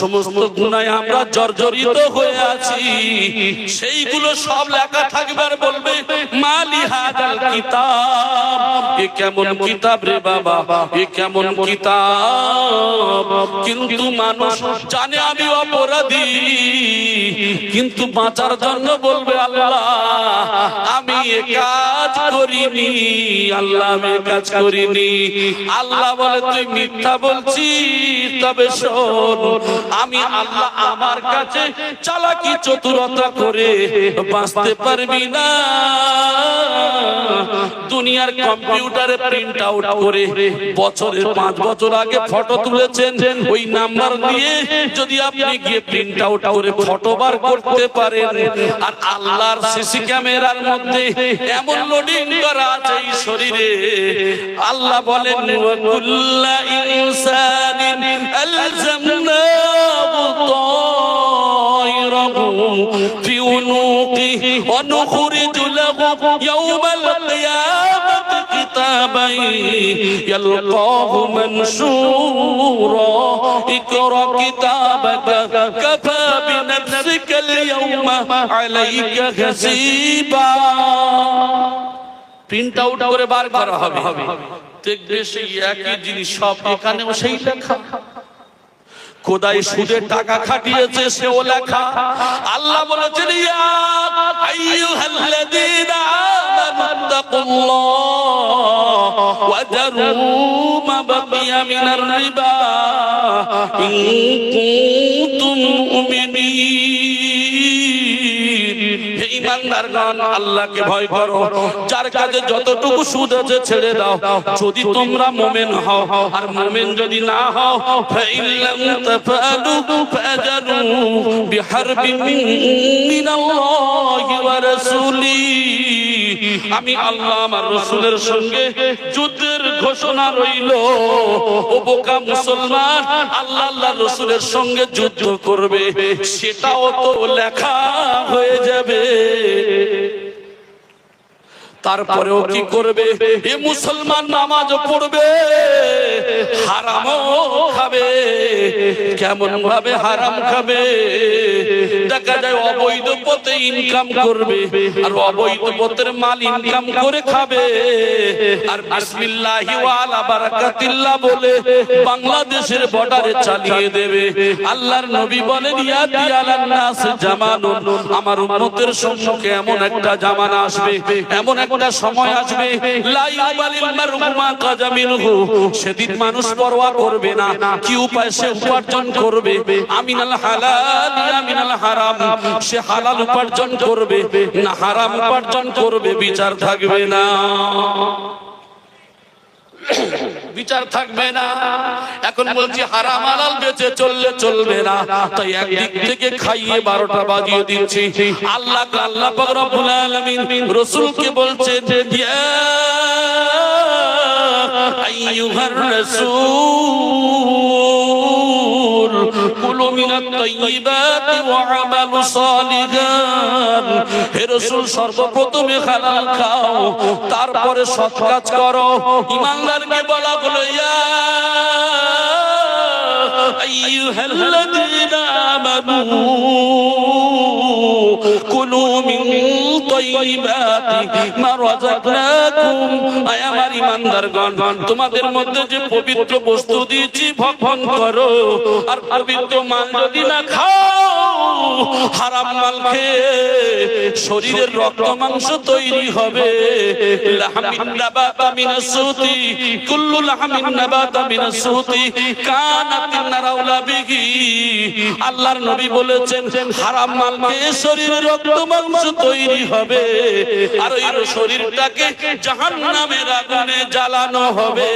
সমস্ত গুণায় আমরা জর্জরিত হয়ে আছি। সেইগুলো সব লেখা থাকবে আর বলবে, মালি হাদাল কিতাব। এ কেমন কিতাব রে বাবা, এ কেমন কিতাব। কিন্তু মানুষ জানে আমি অপরাধী। কিন্তু বাঁচার জন্য বলবে আল্লাহ, আমি এ কাজ করিনি, আল্লাহ আমি কাজ করিনি। আল্লাহ বলে, তুই মিথ্যা বলছিস, তবে শোন, আমি আল্লাহ আমার কাছে চালাকি চতুরতা করে বাঁচতে পারবি না। দুনিয়ার কম্পিউটারে প্রিন্ট আউট করে বছরের পাঁচ বছর আগে ফটো তুলেছেন। ওই নাম্বার দিয়ে যদি আপনি গিয়ে প্রিন্ট আউট করে ফটো বার করতে পারেন, আর আল্লাহর সিসি ক্যামেরার মধ্যে এমন কোডিং করা আছে এই শরীরে। আল্লাহ বলেন কুল্লা ইনসানিন আলজামনাহু তায়রাহু ফি উনুকিহি ওয়া নুখরিজু লাহু ইয়াওমাল كتابا يلقاه منشورا اقرأ كتابك كفى بنفسك اليوم عليك حسيبا প্রিন্ট আউট করে বার করা হবে দেখবে সেই একই জিনিস সব এখানেও সেই লেখা কোদাই সুদে টাকা খাটিয়েছে, সেও লেখা। আল্লাহ বলেছেন ইয়া আইয়ুহাল্লাযীনা আমানুত্তাকুল্লাহ ওয়া দারু মা বাকিয়া মিনার রিবা। ইন কুনতুম আল্লাহকে ভয় করো। যার কাছে যতটুকু সুদ আছে ছেড়ে দাও। যদি তোমরা মুমিন হও, আর মুমিন যদি না হও ফাইল্লাম তাফালু ফাজারু বিহারবিন মিনাল্লাহি ওয়া রাসূলি। আমি আল্লাহ আমার রাসূলের সঙ্গে যুদ্ধের ঘোষণা রইল। মুসলমান, আল্লাহ আল্লাহ রাসূলের সঙ্গে যুদ্ধ করবে। সেটাও তো লেখা হয়ে যাবে। তারপরেও কি করবে? এ মুসলমান নামাজ পড়বে হারামও খাবে কেমন ভাবে হারাম খাবে? দেখা যায় অবৈধ পথে ইনকাম করবে আর অবৈধ পথের মাল ইনকাম করে খাবে। আর বিসমিল্লাহি ওয়া আলা বারাকাতিল্লাহ বলে বাংলাদেশের বর্ডারে চালিয়ে দেবে। আল্লাহর নবী বলেন ইয়াতি আলান নাস জামানুন আমার উম্মতের সম্মুখে এমন একটা জামানা আসবে এমন একটা সময় আসবে। সেদিন মানুষ পরোয়া করবে না। কি উপায় সে উপার্জন করবে? আমিনাল হালাল, আমিনাল হারাম। সে হালাল উপার্জন করবে। না হারাম উপার্জন করবে, বিচার থাকবে না। বিচার থাকবে না। এখন বলছি হারাম আলাল বেঁচে চললে চলবে না। তাই একদিক থেকে খাইয়ে বারোটা বাজিয়ে দিচ্ছি। আল্লাহ আল্লাহ রসুলকে বলছে আলামিন দিয়া বলছেন, ইয়া আইয়ুহার কুলু الطيبات وعمل صالحا হে রাসূল, সর্বপ্রথমে হালাল খাও, তারপরে সৎ কাজ করো। ইমানদারকে বলা হলো, ইয়া আইয়ুহাল্লাযীনা আমানু আমার তোমাদের মধ্যে যে পবিত্র বস্তু দিয়েছি, ভক্ষণ করো। আর পবিত্র মান যদি না খাও হারাম মাল শরীরের রক্ত মাংস তৈরি হবে। আল্লাহর নবী বলেছেন, হারাম মাল শরীরের রক্ত মাংস তৈরি হবে। আর শরীরটাকে জাহান্নামের আগুনে জ্বালানো হবে।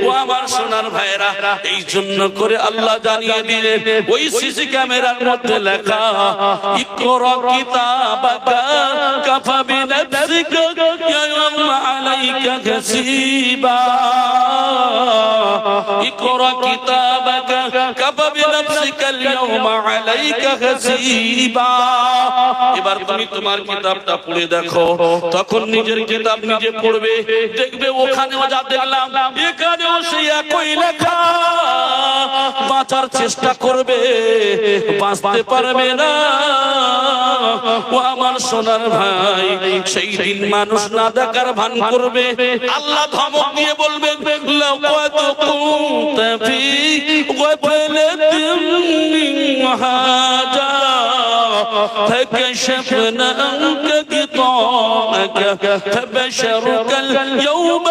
ও আমার সোনার ভাইরা এই জন্য করে আল্লাহ জানিয়ে দিলেন ওই সিসি ক্যামেরার মধ্যে লেখা ইকরা কিতাবাকা কাফা বিনাফসিকা ইয়াউমা আলাইকা হাসিবা اقرأ كتابك كفى بنفسك اليوم عليك حسيبا এবার তুমি তোমার কিতাবটা পড়ে দেখো তখন নিজের কিতাব নিজে পড়বে দেখবে ওখানেও যা দেখলাম এখানেও সেই একই লেখা বাঁচার চেষ্টা করবে বাঁচতে পারবে না ও আমার সোনার ভাই সেই দিন মানুষ না দেখার ভান করবে আল্লাহ ধমক দিয়ে বলবেন লাকাদ কুনতা ফি গাফলাতিন মিন হাজা فكشفنا عنك غطاءك فبشرك اليوم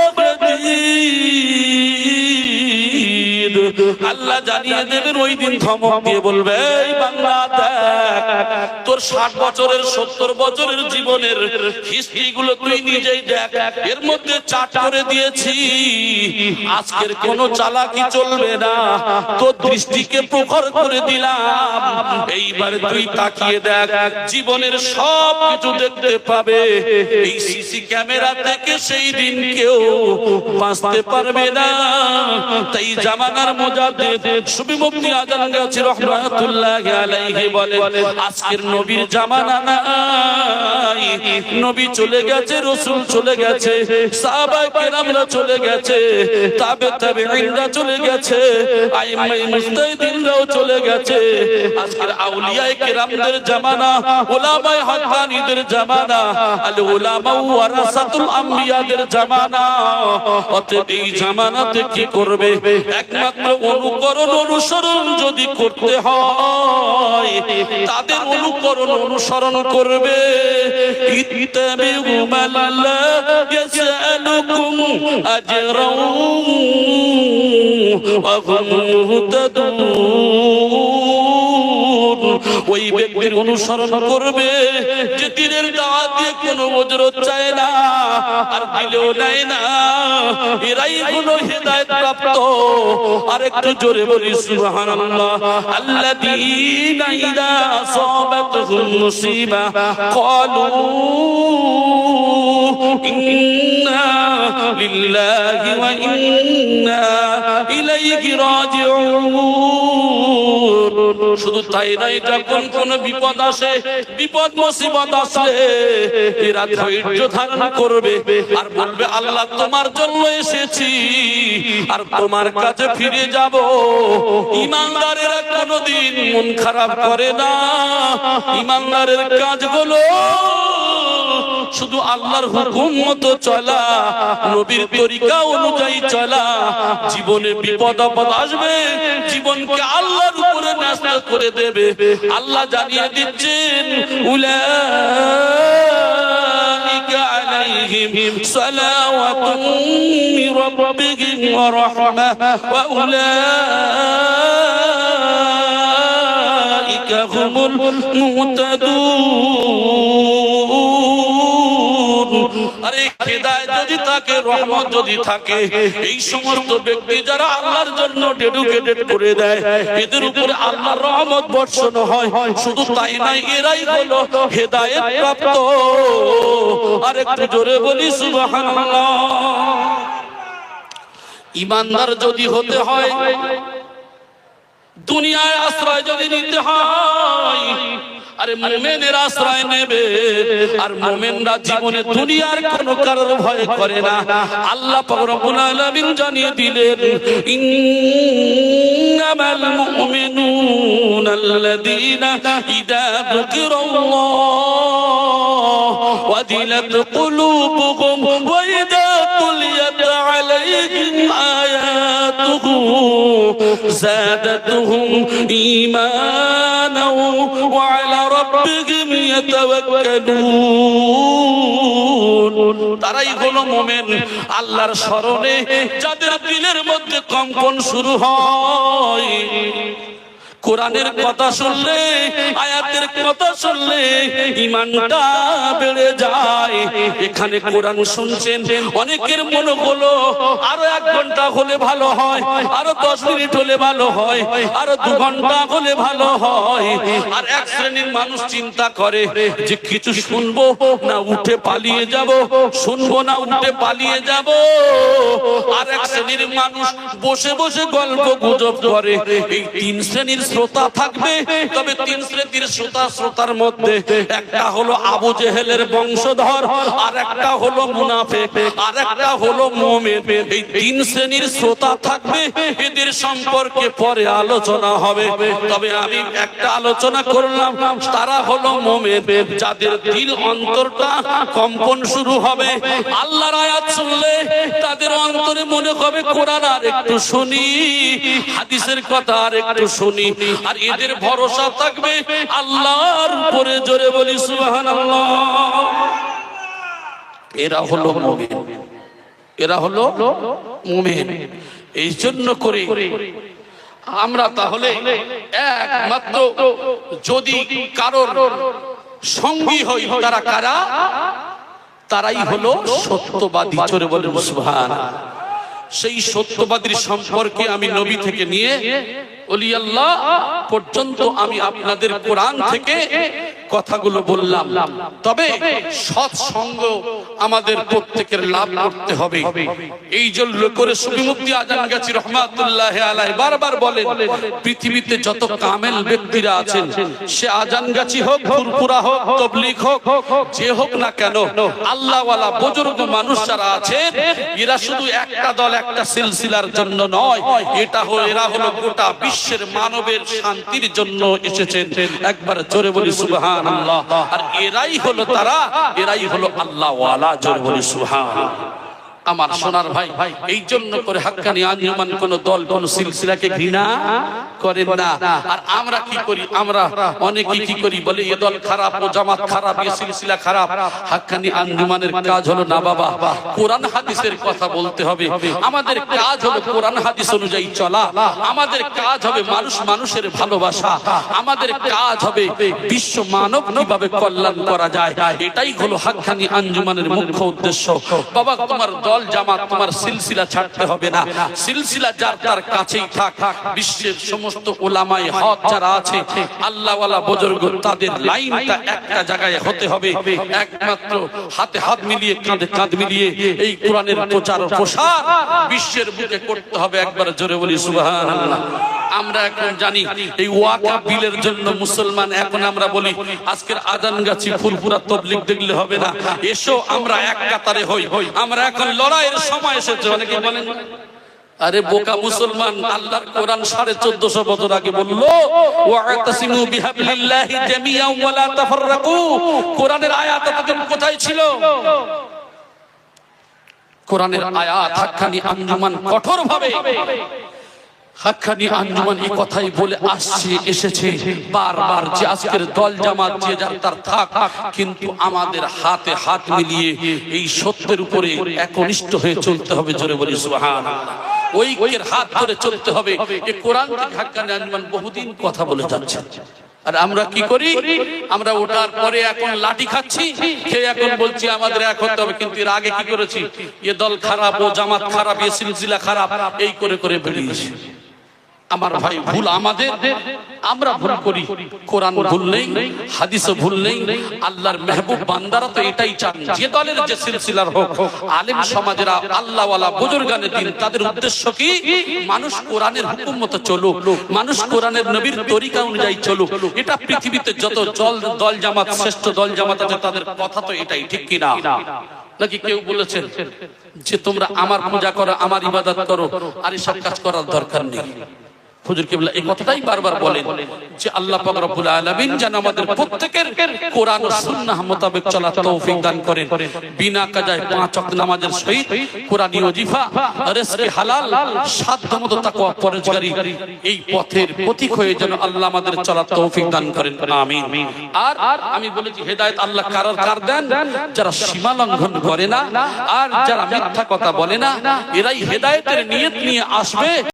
আল্লাহ জানিয়ে দেবেন, ওই দিন ধমক দিয়ে বলবে তোর ষাট বছরের, সত্তর বছরের জীবনের হিস্ট্রি গুলো তুই নিজেই দেখ। এর মধ্যে চাট করে দিয়েছি। আজকের কোন চালাকি চলবে না। তোর দৃষ্টিকে প্রখর করে দিলাম। এইবার তুই তাকিয়ে দেখ, জীবনের সব কিছু দেখতে পাবে। এই সিসি ক্যামেরা থেকে সেই দিন কেউ বাঁচতে পারবে না। তাই জামানার মোজাদ্দেদ সুবি মুফতি আজান গাছি রহমাতুল্লাহ আলাইহি বলে, আজকের নবীর জামানা নাই। নবী চলে গেছে, রাসূল চলে গেছে, সাহাবায়ে কেরামরা চলে গেছে, তাবে তাবেঈনরা চলে গেছে আইমাই মুস্তাহিদিনরাও চলে গেছে। আজকের আউলিয়ায়ে কেরামদের জামানা, উলামায়ে হক্কানীদের জামানা আল উলামা ওয়ারাসাতুল আম্বিয়াদের জামানা। অতএব এই জামানাতে কি করবে? একমাত্র অনুকরণ অনুসরণ যদি করতে হয়, তাদের অনুকরণ অনুসরণ করবে। ইত্তাবিউ মাল্লা ইয়াসআলুকুম আজরাও ওয়া হুম মুহতাদুন। ওই ব্যক্তির অনুসরণ করবে, যে দিনের দাওয়াত দিয়ে কোনো ওজরত চায় না, আর দিলেও নেয় না। এরাই হলো হেদায়েত প্রাপ্ত আর একটু জোরে বলি, সুবহানাল্লাহ। আল্লাযীনা ইযা আসাবাতহুম মুসিবা। ক্বালু ইন্না লিল্লাহি ওয়া ইন্না ইলাইহি রাজিউন। শুধু তাই নাই, যখন কোন বিপদ আসে, বিপদ মুসিবত আসলে এরা ধৈর্য ধারণ করবে। আর বলবে, আল্লাহ, তোমার জন্য এসেছি। আর তোমার কাছে ফিরে যাব। ইমানদারেরা কোনোদিন মন খারাপ করে না। ইমানদারের কাজগুলো শুধু আল্লাহর হুকুম মতো চলা, নবীর তরিকা অনুযায়ী চলা, জীবনে বিপদ আপদ আসবে, জীবনকে আল্লাহর উপরে ন্যস্ত করে দেবে। আল্লাহ জানিয়ে দিচ্ছেন সালাওয়াতুম মির রাব্বিহিম ওয়া রাহমাহ, ওয়া উলাইকা আরে যদি থাকে, রহমত যদি থাকে, এই সমস্ত ব্যক্তি যারা আল্লাহর জন্য ডেডিকেটেড করে দেয়, এদের উপরে আল্লাহর রহমত বর্ষণ হয়। শুধু তাই নাই এরাই হলো প্রাপ্ত। আর একটু জোরে বলি, সুবহানাল্লাহ। ইমানদার যদি হতে হয়, দুনিয়ায় আশ্রয় যদি নিতে হয় আরে মোমেনের আশ্রয় নেবে আর মোমেনরা জীবনে দুনিয়ার কোন কারোর ভয় করে না আল্লাহ পাক রব্বুল আলামিন জানিয়ে দিলেন ইন্নামাল মুমিনুনা আল্লাযীনা ইযা যুকিরাল্লাহ ওয়াজিলাত কুলুবুহুম ওয়া ইযা তুলিয়াত আলাইহিম আয়াতুহু زادتهم إيمانا وعلى ربهم يتوكلون তারাই হলো মোমেন আল্লাহর স্মরণে যাদের দিলের মধ্যে কম্পন শুরু হয় কোরআনের কথা শুনলে আয়াতের কথা শুনলে ইমানটা বেড়ে যায়। এখানে কোরআন শুনছেন অনেকের মনে হলো আরও এক ঘণ্টা হলে ভালো হয় আরও দশ মিনিট হলে ভালো হয় আরও দু ঘণ্টা হলে ভালো হয়। আর এক শ্রেণির মানুষ চিন্তা করে যে কিছু শুনব না উঠে পালিয়ে যাব শুনব না উঠে পালিয়ে যাব। আর এক শ্রেণির মানুষ বসে বসে গল্প গুজব করে। এই তিন শ্রেণির শ্রোতা থাকবে, তবে তিন শ্রেণির শ্রোতা শ্রোতার মধ্যে একটা হলো আবু জেহেলের বংশধর আর একটা হলো মুনাফে আর একটা হলো মোমেন। এই তিন শ্রেণির শ্রোতা থাকবে, এদের সম্পর্কে পরে আলোচনা হবে। তবে আমি একটা আলোচনা করলাম, তারা হলো মোমেন, যাদের দিল অন্তরটা কম্পন শুরু হবে। আল্লাহর আয়াত শুনলে তাদের অন্তরে মনে হবে, কোরআন আর একটু শুনি, হাদিসের কথা আর একটু শুনি। আর এদের ভরসা থাকবে আল্লাহর উপরে জোরে বলি সুবহানাল্লাহ। এরা হলো মুমিন। এরা হলো মুমিন। এই জন্য করে আমরা তাহলে একমাত্র যদি কারোর সঙ্গী হই, তারা কারা? তারাই হলো সত্যবাদী। চোরে বলে সেই সত্যবাদীর সম্পর্কে আমি নবী থেকে নিয়ে অলি আল্লাহ পর্যন্ত আমি আপনাদের কোরআন থেকে কথাগুলো বললাম। তবে সৎসঙ্গ আমাদের প্রত্যেকের লাভ করতে হবে। এই জন্য করে সুবিমুক্তি আজান গাছি রহমাতুল্লাহ আলাই বারবার বলেন, পৃথিবীতে যত কামেল ব্যক্তিরা আছেন, সে আজান গাছি হোক, ফুরফুরা হোক তবলিক হোক, যে হোক না কেন, আল্লাহওয়ালা বুজুর্গ মানুষ যারা আছেন, এরা শুধু একটা দল, একটা সিলসিলার জন্য নয়, এটা হলো, এরা হলো গোটা বিশ্বের মানবের শান্তির জন্য এসেছেন। একবার জোরে বলি, সুবহান আর এরাই হলো তারা এরাই হলো আল্লাহ জোরে বলি আমার সোনার ভাই এই জন্য করে হাক্কানি আঞ্জুমান কোন দল কোন সিলসিলাকে ঘৃণা করেন না। আর আমরা কি করি? আমরা অনেকে কি করি বলে এ দল খারাপ ও জামাত খারাপ এ সিলসিলা খারাপ। হাক্কানি আঞ্জুমানের কাজ হলো না বাবা কোরআন হাদিসের কথা বলতে হবে। আমাদের কাজ হলো কোরআন হাদিস অনুযায়ী চলা। আমাদের কাজ হবে মানুষ মানুষের ভালোবাসা। আমাদের কাজ হবে বিশ্ব মানব কীভাবে কল্যাণ করা যায়? এটাই হলো হাক্কানি আঞ্জুমানের মুখ্য উদ্দেশ্য। বাবা তোমার দল জামাত, তোমার সিলসিলা ছাড়তে হবে না। সিলসিলা যার তার কাছেই থাক। বিশ্বের সমস্ত ওলামাই হক যারা আছে, আল্লাহওয়ালা বুজুর্গ, তাদের লাইনটা একটা জায়গায় হতে হবে। একমাত্র হাতে হাত মিলিয়ে, কাঁধে কাঁধ মিলিয়ে এই কোরআনের প্রচার প্রসার বিশ্বের বুকে করতে হবে। একবার জোরে বলি, সুবহানাল্লাহ। আমরা এখন জানি, এই ওয়াকা বিলের জন্য মুসলমান, এখন আমরা বলি, আজকের আজান গাছি ফুলপুরা তবলিগ দেখলে হবে না। এসো, আমরা এক কাতারে হই। আমরা এখন লড়াইয়ের সময় এসেছে, অনেকে বলেন, আরে বোকা মুসলমান, আল্লাহর কোরআন সাড়ে চোদ্দশো বছর আগে বলল কোরআনের আয়াত কোথায় ছিল? কোরআনের আয়াত হাক্কানি আঞ্জুমান কঠোর ভাবে হাক্কানি আঞ্জুমান এই কথাই বলে আসছে, এসেছে। বারবার যে আজকের দল জামাত যে যার তার থাক, কিন্তু আমাদের হাতে হাত মিলিয়ে এই সত্যের উপরে একনিষ্ঠ হয়ে চলতে হবে, জোরে বলি সুবহান ঐক্যের হাত ধরে চলতে হবে। এই কোরআন হাক্কানি আঞ্জুমান বহুদিন কথা বলে যাচ্ছে। আর আমরা কি করি? আমরা ওটার পরে এখন লাঠি খাচ্ছি খেয়ে এখন বলছি, আমাদের এক হতে কিন্তু এর আগে কি করেছি? এ দল খারাপ, ও জামাত খারাপ, এ সিলসিলা খারাপ, এই করে করে বেরিয়েছি আমার ভাই ভুল আমাদের আমরা ভুল করি। কোরআন ভুল নেই হাদিসও ভুল নেই আল্লাহর মেহবুব বান্দারা তো এটাই চান যে দলের যে সিলসিলার হোক আলেম সমাজেরা আল্লাহওয়ালা বুজুর্গানে দিন তাদের উদ্দেশ্য কি? মানুষ কোরআনের হুকুম মতো চলুক মানুষ কোরআনের নবীর তরিকা অনুযায়ী চলুক। এটা পৃথিবীতে যত জল দল জামাত শ্রেষ্ঠ দল জামাত আছে তাদের কথা তো এটাই ঠিক কিনা? নাকি কেউ বলেছেন যে তোমরা আমার পূজা করো আমার ইবাদত করো আর এসব কাজ করার দরকার নেই? হুজুর কিবলা, এই কথাটাই বারবার বলেন যে আল্লাহ পাক রব্বুল আলামিন যেন আমাদের প্রত্যেকের কোরআন ও সুন্নাহ মোতাবেক চলার তৌফিক দান করেন। বিনা কাজায় পাঁচ ওয়াক্ত নামাজের সহিত কোরআনি ওজিফা, রিজকে হালাল, সাধ্যমতো তাকওয়া পরহেজগারি এই পথের প্রতীক হয়ে যেন আল্লাহ আমাদের চলার তৌফিক দান করেন। আমিন। আর আমি বলেছি, হেদায়েত আল্লাহ কারার কার দেন? যারা সীমা লঙ্ঘন করে না, আর যারা মিথ্যা কথা বলে না, এরাই হেদায়েতের নিয়ত নিয়ে আসবে।